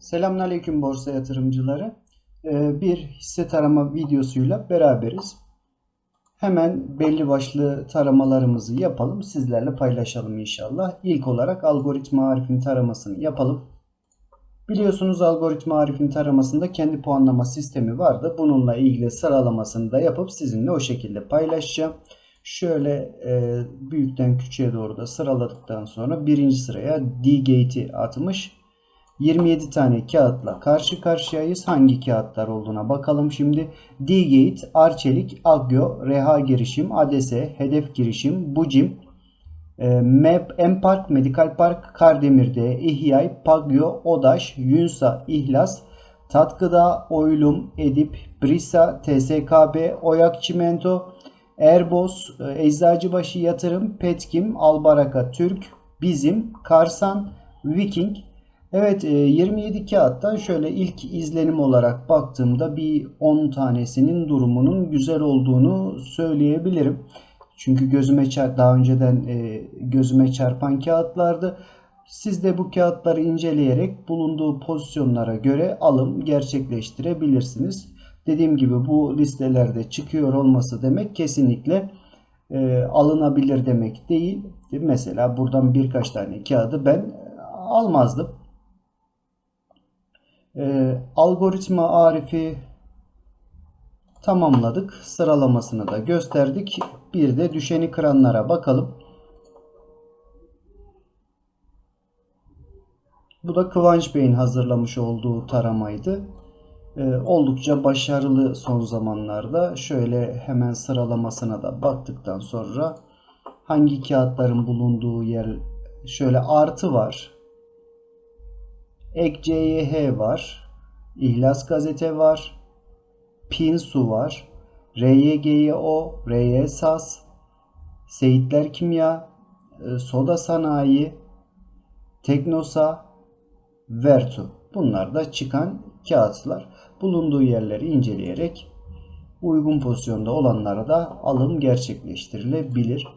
Selamünaleyküm borsa yatırımcıları. Ee, Bir hisse tarama videosuyla beraberiz. Hemen belli başlı taramalarımızı yapalım. Sizlerle paylaşalım inşallah. İlk olarak algoritma arifin taramasını yapalım. Biliyorsunuz algoritma arifin taramasında kendi puanlama sistemi vardı. Bununla ilgili sıralamasını da yapıp sizinle o şekilde paylaşacağım. Şöyle e, büyükten küçüğe doğru da sıraladıktan sonra birinci sıraya D-Gate'i atmış. 27 tane kağıtla karşı karşıyayız. Hangi kağıtlar olduğuna bakalım şimdi. D-Gate, Arçelik, Agyo, Reha Girişim, ADS, Hedef Girişim, Bucim, e, MEP, Empark, Medikal Park, Kardemir'de, İhyay, Pagyo, Odaş, Yunsa, İhlas, Tatkıda, Oylum, Edip, Brisa, TSKB, Oyak Çimento, Erbos, e, Eczacıbaşı Yatırım, Petkim, Albaraka Türk, Bizim, Karsan, Viking, Evet 27 kağıttan şöyle ilk izlenim olarak baktığımda bir 10 tanesinin durumunun güzel olduğunu söyleyebilirim. Çünkü gözüme çarp daha önceden e, gözüme çarpan kağıtlardı. Siz de bu kağıtları inceleyerek bulunduğu pozisyonlara göre alım gerçekleştirebilirsiniz. Dediğim gibi bu listelerde çıkıyor olması demek kesinlikle e, alınabilir demek değil. Mesela buradan birkaç tane kağıdı ben almazdım. E, algoritma arifi tamamladık. Sıralamasını da gösterdik. Bir de düşeni kıranlara bakalım. Bu da Kıvanç Bey'in hazırlamış olduğu taramaydı. Ee, oldukça başarılı son zamanlarda. Şöyle hemen sıralamasına da baktıktan sonra hangi kağıtların bulunduğu yer şöyle artı var. Ek var. İhlas Gazete var. Pinsu var. RYGYO, RYSAS, Seyitler Kimya, e, Soda Sanayi, Teknosa, Vertu. Bunlar da çıkan kağıtlar. Bulunduğu yerleri inceleyerek uygun pozisyonda olanlara da alım gerçekleştirilebilir.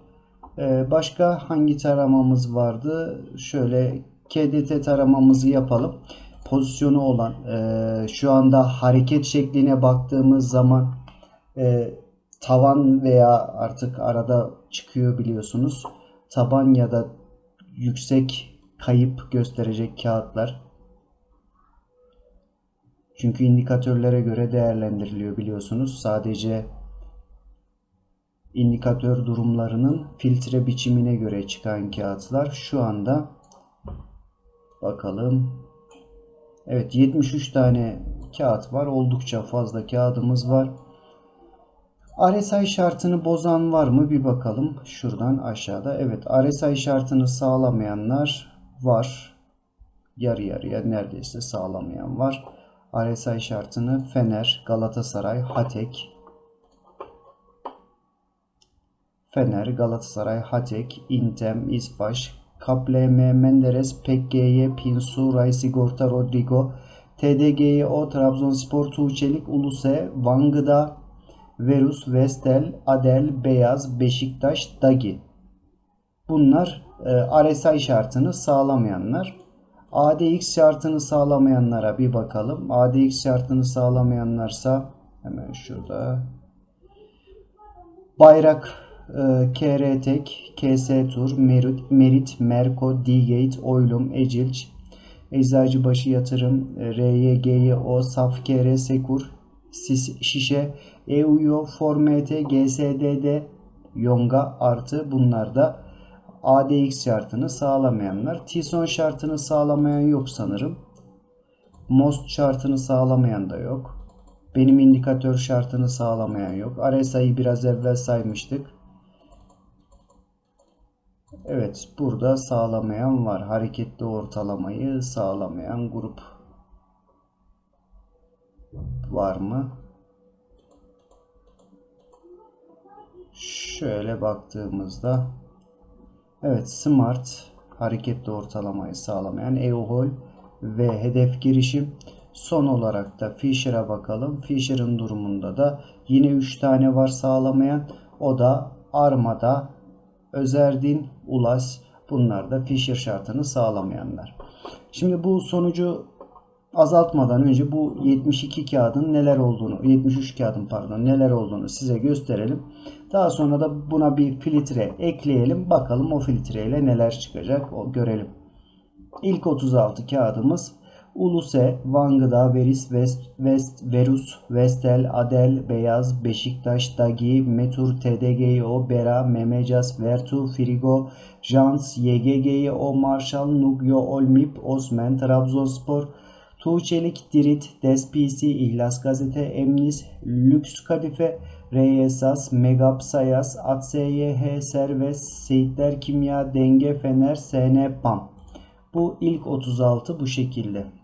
E, başka hangi taramamız vardı? Şöyle KDT taramamızı yapalım. Pozisyonu olan e, şu anda hareket şekline baktığımız zaman e, tavan veya artık arada çıkıyor biliyorsunuz. Taban ya da yüksek kayıp gösterecek kağıtlar. Çünkü indikatörlere göre değerlendiriliyor biliyorsunuz. Sadece indikatör durumlarının filtre biçimine göre çıkan kağıtlar şu anda Bakalım. Evet 73 tane kağıt var. Oldukça fazla kağıdımız var. RSI şartını bozan var mı bir bakalım. Şuradan aşağıda. Evet RSI şartını sağlamayanlar var. Yarı yarıya neredeyse sağlamayan var. RSI şartını Fener, Galatasaray, Hatek, Fener, Galatasaray, Hatek, Intem, İspaş, KPLM, Menderes, PKY, Pinsu, Ray Sigorta, Rodrigo, TDGO, Trabzonspor, Tuğçelik, Uluse, Vangıda, Verus, Vestel, Adel, Beyaz, Beşiktaş, Dagi. Bunlar e, RSI şartını sağlamayanlar. ADX şartını sağlamayanlara bir bakalım. ADX şartını sağlamayanlarsa hemen şurada bayrak KR-Tek, KS Tur, Merit, Merit, Merko, D-Gate, Oylum, Ecilç, Eczacıbaşı Yatırım, RYGYO, Saf KR, Sekur, Sis, Şişe, EUYO, Formt, GSDD, Yonga artı bunlar da ADX şartını sağlamayanlar. Tison şartını sağlamayan yok sanırım. Most şartını sağlamayan da yok. Benim indikatör şartını sağlamayan yok. RSI'yi biraz evvel saymıştık. Evet burada sağlamayan var. Hareketli ortalamayı sağlamayan grup var mı? Şöyle baktığımızda evet Smart hareketli ortalamayı sağlamayan EUHOL ve hedef girişim son olarak da Fisher'a bakalım. Fisher'ın durumunda da yine 3 tane var sağlamayan. O da Armada, Özerdin, Ulas bunlar da Fisher şartını sağlamayanlar. Şimdi bu sonucu azaltmadan önce bu 72 kağıdın neler olduğunu, 73 kağıdın pardon neler olduğunu size gösterelim. Daha sonra da buna bir filtre ekleyelim. Bakalım o filtreyle neler çıkacak o görelim. İlk 36 kağıdımız Uluse, Vangıda, Veris, West, West, Verus, Vestel, Adel, Beyaz, Beşiktaş, Dagi, Metur, TDGO, Bera, Memecas, Vertu, Frigo, Jans, YGGO, Marshall, Nugyo, Olmip, Osman, Trabzonspor, Tuğçelik, Dirit, Despisi, İhlas Gazete, Emnis, Lüks Kadife, Reyesas, Megap Sayas, ATSYH, Serves, Seyitler Kimya, Denge, Fener, SN, PAM. Bu ilk 36 bu şekilde.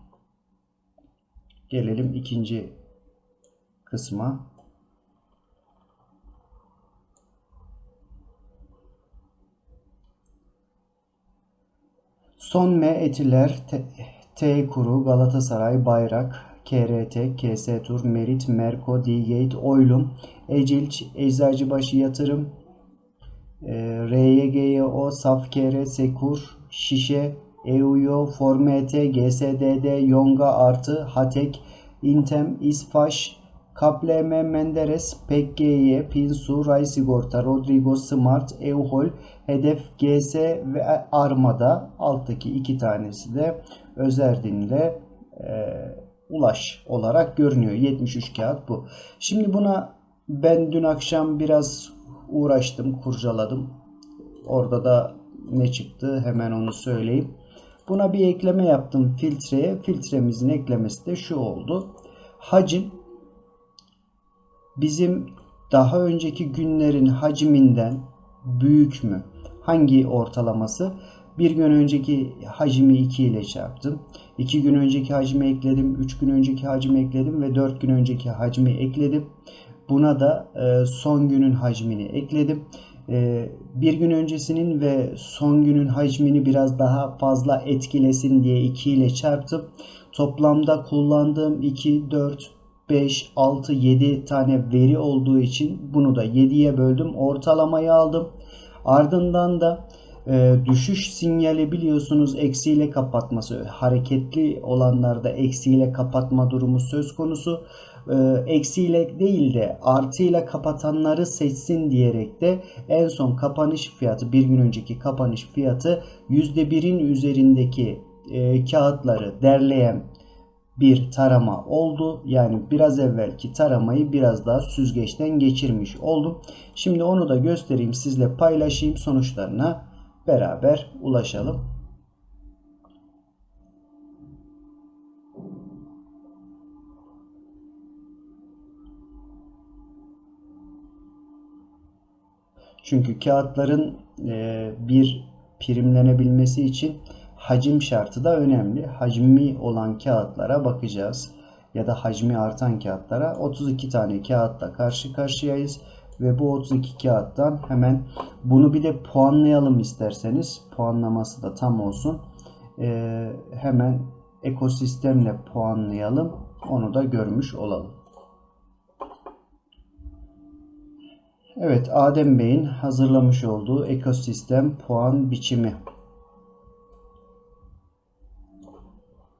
Gelelim ikinci kısma. Son M etiler T, T Kuru Galatasaray Bayrak KRT KS Tur Merit Merko D-Gate Oylum Ecilç Eczacıbaşı Yatırım e, RYGO Safkere Sekur Şişe EUYO, Formete, GSDD, Yonga artı, Hatek, Intem, İsfaş, Kapleme, Menderes, PKY, Pinsu, Ray Sigorta, Rodrigo Smart, Euhol, Hedef, GS ve Armada. Alttaki iki tanesi de Özerdin'le e, Ulaş olarak görünüyor. 73 kağıt bu. Şimdi buna ben dün akşam biraz uğraştım, kurcaladım. Orada da ne çıktı hemen onu söyleyeyim. Buna bir ekleme yaptım filtreye. Filtremizin eklemesi de şu oldu. Hacim bizim daha önceki günlerin hacminden büyük mü? Hangi ortalaması? Bir gün önceki hacmi 2 ile çarptım. 2 gün önceki hacmi ekledim. 3 gün önceki hacmi ekledim ve 4 gün önceki hacmi ekledim. Buna da son günün hacmini ekledim. Ee, bir gün öncesinin ve son günün hacmini biraz daha fazla etkilesin diye 2 ile çarptım. Toplamda kullandığım 2, 4, 5, 6, 7 tane veri olduğu için bunu da 7'ye böldüm. Ortalamayı aldım. Ardından da e, düşüş sinyali biliyorsunuz eksiyle kapatması. Hareketli olanlarda eksiyle kapatma durumu söz konusu. E, eksiyle değil de artıyla kapatanları seçsin diyerek de en son kapanış fiyatı bir gün önceki kapanış fiyatı %1'in üzerindeki e, kağıtları derleyen bir tarama oldu. Yani biraz evvelki taramayı biraz daha süzgeçten geçirmiş oldum. Şimdi onu da göstereyim sizle paylaşayım sonuçlarına beraber ulaşalım. Çünkü kağıtların e, bir primlenebilmesi için hacim şartı da önemli. Hacmi olan kağıtlara bakacağız. Ya da hacmi artan kağıtlara 32 tane kağıtla karşı karşıyayız. Ve bu 32 kağıttan hemen bunu bir de puanlayalım isterseniz. Puanlaması da tam olsun. Ee, hemen ekosistemle puanlayalım. Onu da görmüş olalım. Evet Adem Bey'in hazırlamış olduğu ekosistem puan biçimi.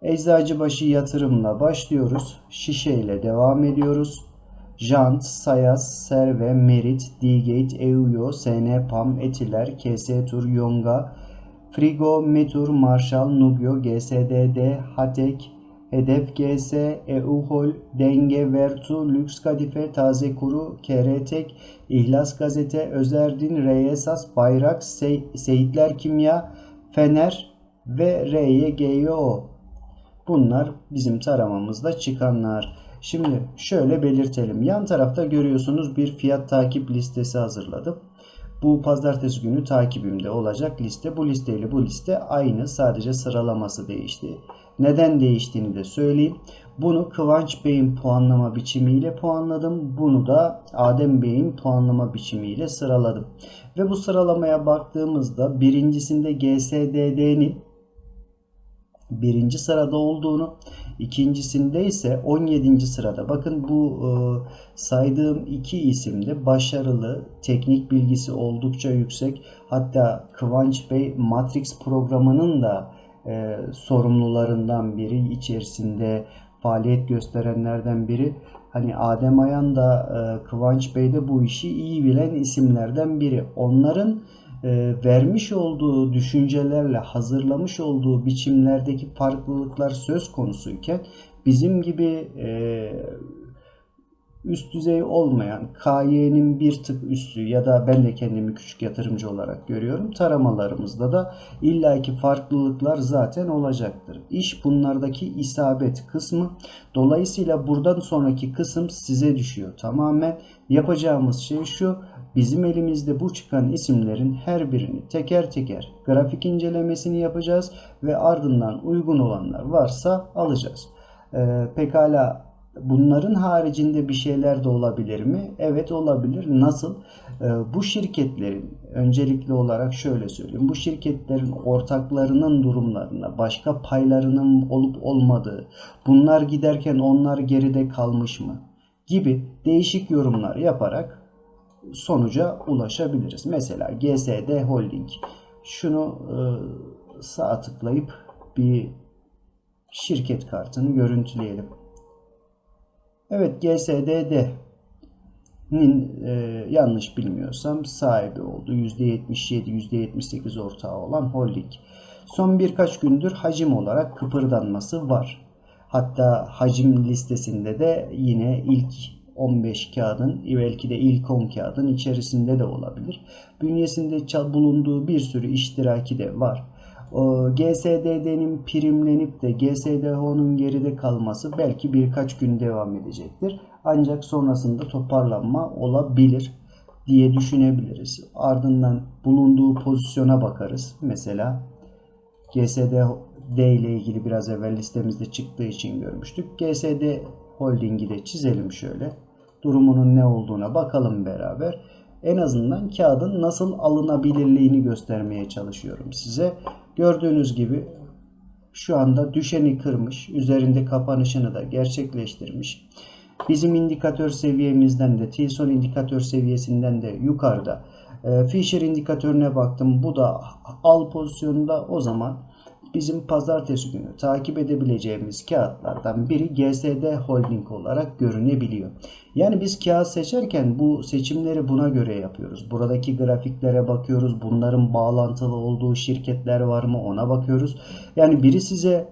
Eczacıbaşı yatırımla başlıyoruz. Şişe ile devam ediyoruz. Jant, Sayas, Serve, Merit, D-Gate, EUYO, SN, PAM, Etiler, KS Tur, Yonga, Frigo, Metur, Marshall, Nugyo, GSDD, Hatek, Hedef GS, EUHOL, Denge, Vertu, Lüks Kadife, Taze Kuru, Keretek, İhlas Gazete, Özerdin, Reyesas, Bayrak, Sey Seyitler Kimya, Fener ve RYGO. Bunlar bizim taramamızda çıkanlar. Şimdi şöyle belirtelim. Yan tarafta görüyorsunuz bir fiyat takip listesi hazırladım. Bu pazartesi günü takibimde olacak liste. Bu listeyle bu liste aynı. Sadece sıralaması değişti. Neden değiştiğini de söyleyeyim. Bunu Kıvanç Bey'in puanlama biçimiyle puanladım. Bunu da Adem Bey'in puanlama biçimiyle sıraladım. Ve bu sıralamaya baktığımızda birincisinde GSDD'nin birinci sırada olduğunu, ikincisinde ise 17. sırada. Bakın bu e, saydığım iki isimde başarılı, teknik bilgisi oldukça yüksek. Hatta Kıvanç Bey Matrix programının da e, sorumlularından biri içerisinde faaliyet gösterenlerden biri. Hani Adem Ayan da e, Kıvanç Bey de bu işi iyi bilen isimlerden biri. Onların e, vermiş olduğu düşüncelerle hazırlamış olduğu biçimlerdeki farklılıklar söz konusuyken bizim gibi e, üst düzey olmayan KY'nin bir tık üstü ya da ben de kendimi küçük yatırımcı olarak görüyorum. Taramalarımızda da illaki farklılıklar zaten olacaktır. İş bunlardaki isabet kısmı. Dolayısıyla buradan sonraki kısım size düşüyor. Tamamen yapacağımız şey şu. Bizim elimizde bu çıkan isimlerin her birini teker teker grafik incelemesini yapacağız ve ardından uygun olanlar varsa alacağız. Ee, pekala Bunların haricinde bir şeyler de olabilir mi? Evet olabilir. Nasıl? Ee, bu şirketlerin öncelikli olarak şöyle söyleyeyim. Bu şirketlerin ortaklarının durumlarına, başka paylarının olup olmadığı, bunlar giderken onlar geride kalmış mı gibi değişik yorumlar yaparak sonuca ulaşabiliriz. Mesela GSD Holding. Şunu e, sağ tıklayıp bir şirket kartını görüntüleyelim. Evet GSDD'nin e, yanlış bilmiyorsam sahibi oldu. %77, %78 ortağı olan holding. Son birkaç gündür hacim olarak kıpırdanması var. Hatta hacim listesinde de yine ilk 15 kağıdın belki de ilk 10 kağıdın içerisinde de olabilir. Bünyesinde bulunduğu bir sürü iştiraki de var. GSDD'nin primlenip de GSDH'nun geride kalması belki birkaç gün devam edecektir. Ancak sonrasında toparlanma olabilir diye düşünebiliriz. Ardından bulunduğu pozisyona bakarız. Mesela GSD ile ilgili biraz evvel listemizde çıktığı için görmüştük. GSD Holding'i de çizelim şöyle. Durumunun ne olduğuna bakalım beraber. En azından kağıdın nasıl alınabilirliğini göstermeye çalışıyorum size. Gördüğünüz gibi şu anda düşeni kırmış. Üzerinde kapanışını da gerçekleştirmiş. Bizim indikatör seviyemizden de Tilson indikatör seviyesinden de yukarıda. E, Fisher indikatörüne baktım. Bu da al pozisyonunda o zaman bizim pazartesi günü takip edebileceğimiz kağıtlardan biri GSD Holding olarak görünebiliyor. Yani biz kağıt seçerken bu seçimleri buna göre yapıyoruz. Buradaki grafiklere bakıyoruz. Bunların bağlantılı olduğu şirketler var mı ona bakıyoruz. Yani biri size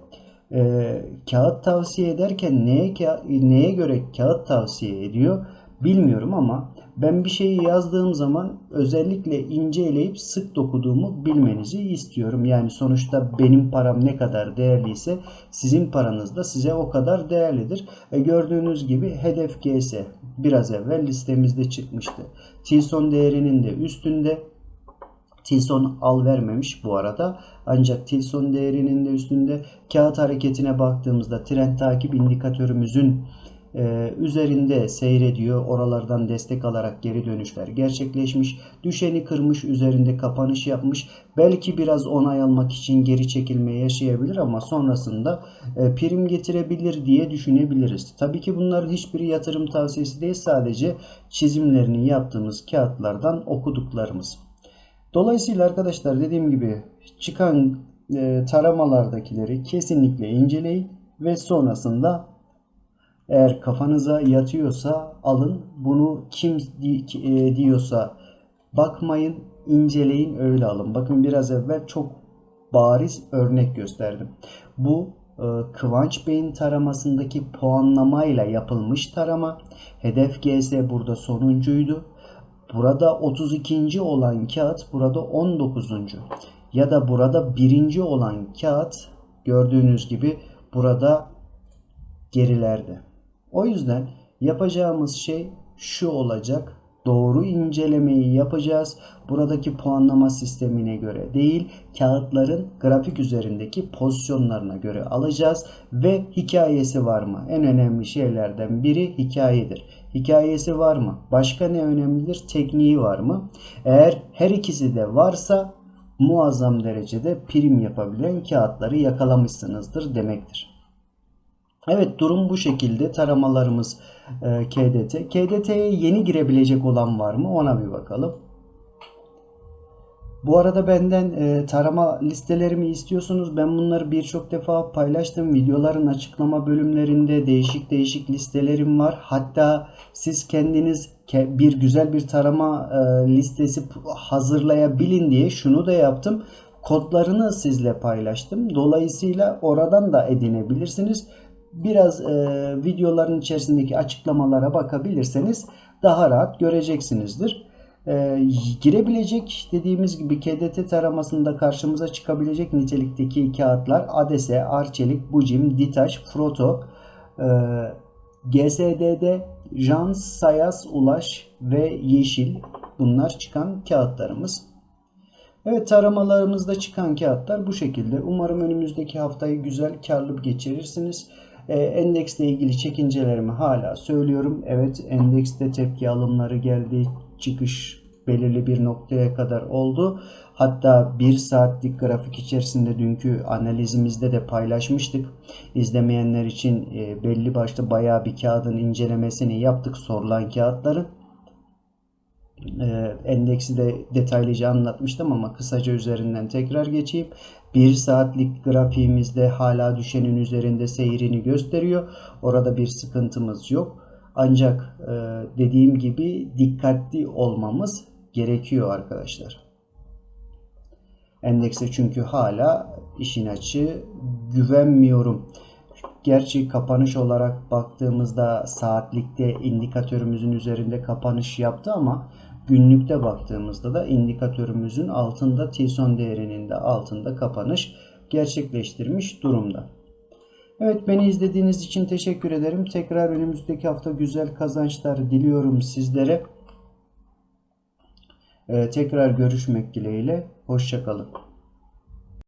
e, kağıt tavsiye ederken neye, neye göre kağıt tavsiye ediyor bilmiyorum ama ben bir şeyi yazdığım zaman özellikle inceleyip sık dokuduğumu bilmenizi istiyorum. Yani sonuçta benim param ne kadar değerliyse sizin paranız da size o kadar değerlidir. E gördüğünüz gibi hedef GS biraz evvel listemizde çıkmıştı. Tilson değerinin de üstünde. Tilson al vermemiş bu arada. Ancak Tilson değerinin de üstünde. Kağıt hareketine baktığımızda trend takip indikatörümüzün e, üzerinde seyrediyor. Oralardan destek alarak geri dönüşler gerçekleşmiş. Düşeni kırmış, üzerinde kapanış yapmış. Belki biraz onay almak için geri çekilme yaşayabilir ama sonrasında e, prim getirebilir diye düşünebiliriz. Tabii ki bunların hiçbiri yatırım tavsiyesi değil. Sadece çizimlerini yaptığımız kağıtlardan okuduklarımız. Dolayısıyla arkadaşlar dediğim gibi çıkan e, taramalardakileri kesinlikle inceleyin ve sonrasında eğer kafanıza yatıyorsa alın. Bunu kim e, diyorsa bakmayın, inceleyin öyle alın. Bakın biraz evvel çok bariz örnek gösterdim. Bu e, Kıvanç Bey'in taramasındaki puanlamayla yapılmış tarama. Hedef GS burada sonuncuydu. Burada 32. olan kağıt burada 19. Ya da burada birinci olan kağıt gördüğünüz gibi burada gerilerde. O yüzden yapacağımız şey şu olacak. Doğru incelemeyi yapacağız. Buradaki puanlama sistemine göre değil, kağıtların grafik üzerindeki pozisyonlarına göre alacağız ve hikayesi var mı? En önemli şeylerden biri hikayedir. Hikayesi var mı? Başka ne önemlidir? Tekniği var mı? Eğer her ikisi de varsa muazzam derecede prim yapabilen kağıtları yakalamışsınızdır demektir. Evet durum bu şekilde. Taramalarımız e, KDT. KDT'ye yeni girebilecek olan var mı? Ona bir bakalım. Bu arada benden e, tarama listelerimi istiyorsunuz. Ben bunları birçok defa paylaştım. Videoların açıklama bölümlerinde değişik değişik listelerim var. Hatta siz kendiniz ke- bir güzel bir tarama e, listesi hazırlayabilin diye şunu da yaptım. Kodlarını sizle paylaştım. Dolayısıyla oradan da edinebilirsiniz. Biraz e, videoların içerisindeki açıklamalara bakabilirseniz daha rahat göreceksinizdir. Ee, girebilecek dediğimiz gibi KDT taramasında karşımıza çıkabilecek nitelikteki kağıtlar ADESE, Arçelik, Bucim, Ditaş, Froto, e, GSD'de Jans, Sayas, Ulaş ve Yeşil bunlar çıkan kağıtlarımız. Evet taramalarımızda çıkan kağıtlar bu şekilde. Umarım önümüzdeki haftayı güzel karlı geçirirsiniz. Ee, endeksle ilgili çekincelerimi hala söylüyorum. Evet endekste tepki alımları geldi. Çıkış belirli bir noktaya kadar oldu. Hatta bir saatlik grafik içerisinde dünkü analizimizde de paylaşmıştık. İzlemeyenler için e, belli başlı bayağı bir kağıdın incelemesini yaptık sorulan kağıtların. Ee, endeksi de detaylıca anlatmıştım ama kısaca üzerinden tekrar geçeyim. 1 saatlik grafiğimizde hala düşenin üzerinde seyrini gösteriyor. Orada bir sıkıntımız yok. Ancak e, dediğim gibi dikkatli olmamız gerekiyor arkadaşlar. Endekse çünkü hala işin açığı güvenmiyorum. Gerçi kapanış olarak baktığımızda saatlikte indikatörümüzün üzerinde kapanış yaptı ama günlükte baktığımızda da indikatörümüzün altında T-son değerinin de altında kapanış gerçekleştirmiş durumda. Evet beni izlediğiniz için teşekkür ederim. Tekrar önümüzdeki hafta güzel kazançlar diliyorum sizlere. Ee, tekrar görüşmek dileğiyle. Hoşçakalın.